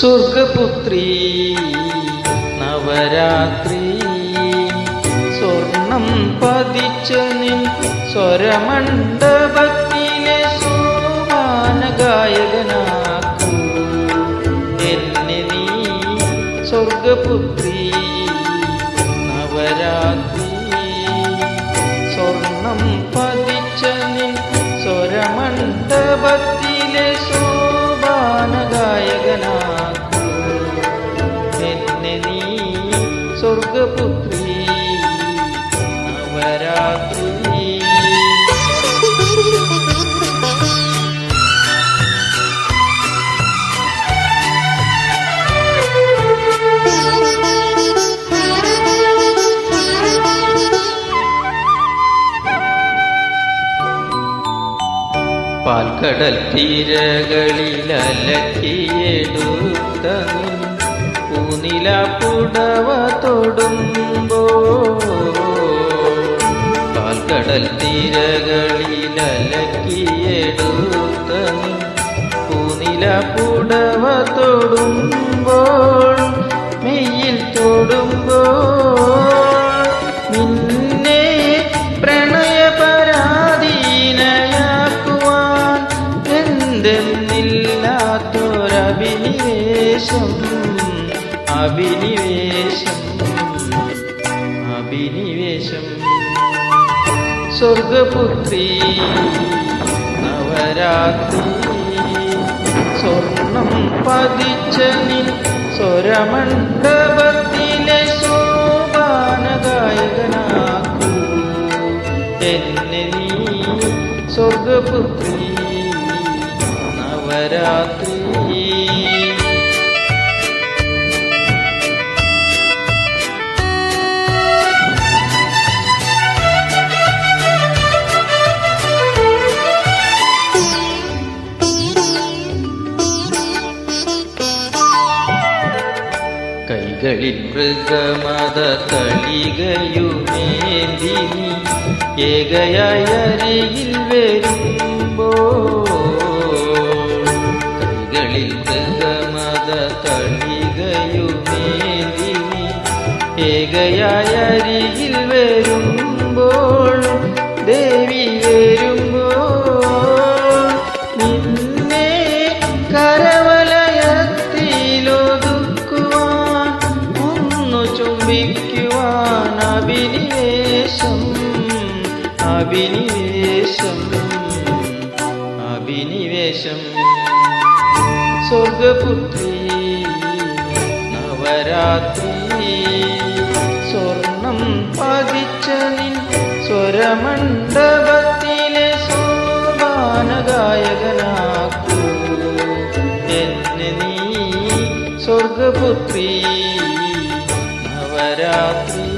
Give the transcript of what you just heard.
സ്വർഗപുത്രി നവരാത്രി. സ്വർണം പതിച്ച നിൻ സ്വരമണ്ഡപത്തിലെ സോമാന ഗായകനാക്കൂ എന്നെ നീ സ്വർഗപുത്രി നവരാത്രി. സ്വർഗപുത്രി നവരാത്രി. പാൽക്കടൽ തീരകളിൽ പൂനില പുടവ പാൽക്കടൽ തീരകളിൽ അലക്കിയെടുത്ത പൂനില പുടവ തൊടുമ്പോൾ മെയ്യിൽ തൊടുമ്പോൾ നിന്നെ പ്രണയപരാധീനയാക്കുവാൻ എന്തെന്നില്ലാത്തൊരഭിനിവേശം അഭിനിവേശം അഭിനിവേശം. സ്വർഗപുത്രി നവരാത്രി. സ്വർണം പതിച്ച നിൻ സ്വരമണ്ഡപത്തിലെ ശോഭാന ഗായകനാക്കൂ എന്നെ നീ സ്വർഗപുത്രി നവരാത്രി. കൈകളിൽ മൃഗമത തളികയുമേന്തി നീ ഏകയായ അരികിൽ വരുമ്പോ കൈകളിൽ മൃഗമത തളികയുമേന്തി നീ ഏകയായ അരികിൽ വരുമ്പോൾ അഭിനിവേശം അഭിനിവേശം അഭിനിവേശം. സ്വർഗപുത്രി നവരാത്രി സ്വർണം പതിച്ച നിൻ സ്വരമണ്ഡപത്തിലെ സോപാന ഗായകനാക്കൂ എന്നെ നീ സ്വർഗപുത്രി നവരാത്രി